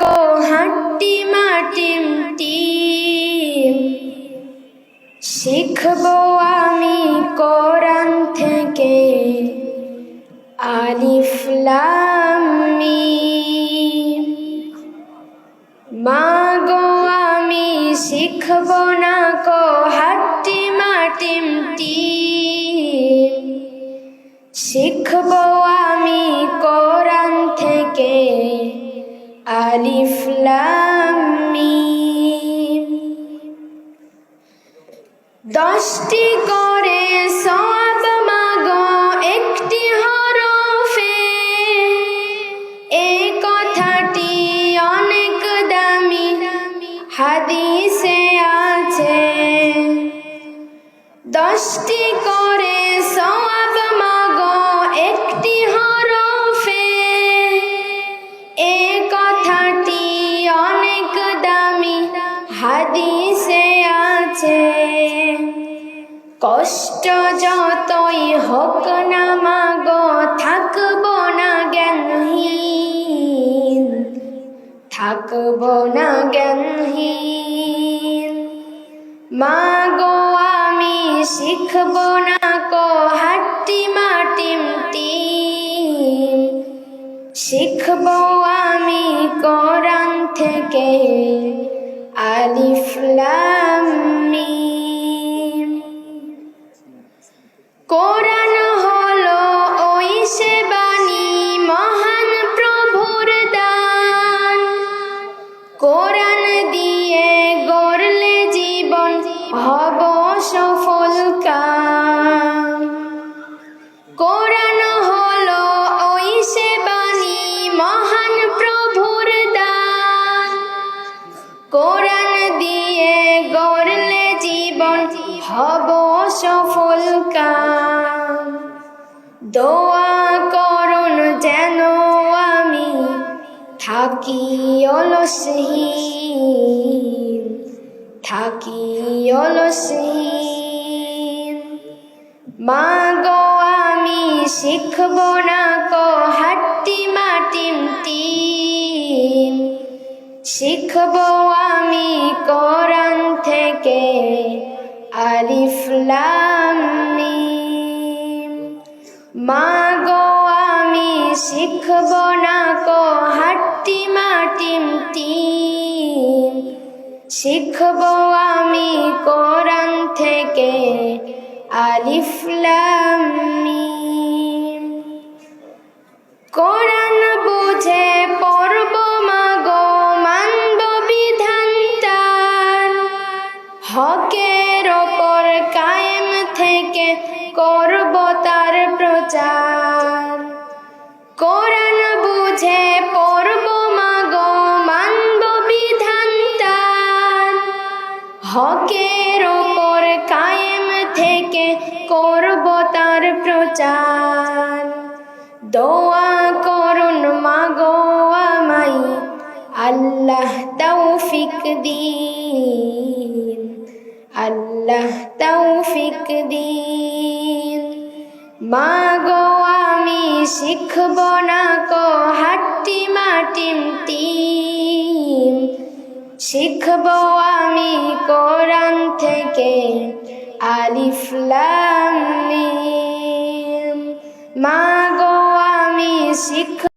কো হাট্টি মাটিম team. শিখব আমি কোরআন থেকে আলিফ লাম মিম। মাগো আমি শিখব না কো হাট্টি মাটিম টিম। শিখব আলিফ লাম দশটি করে সব মাগো, একটি হরফে। এই কথাটি অনেক দামি, হাদিসে আছে। দশটি করে হাদিসে আছে, কষ্ট যতই হোক না মাগো, থাকব না জ্ঞানহীন, থাকব না জ্ঞানহীন। মাগো, আমি শিখব না কো হাট্টি মাটিম টিম। শিখব আমি কোরআন থেকে আলিফ হব সফল দোয়া করুন যেন আমি থাকি অলসহীন থাকি অলসহীন। মা গো আমি শিখব না কো আলিফ লাম মিম মা গো আমি শিখব না কো হাট্টি মাটিম টিম শিখব আমি কোরআন থেকে আলিফ লাম মিম কোরআন তার প্রচার। দোয়া করুন মাগো আমাই আল্লাহ তৌফিক দিন। আল্লাহ তৌফিক দিন। মাগো আমি শিখব না কো হাট্টি মাটিম টিম। শিখব আমি কোরআন থেকে আলিফ লাম মিম মাগো আমি শিখ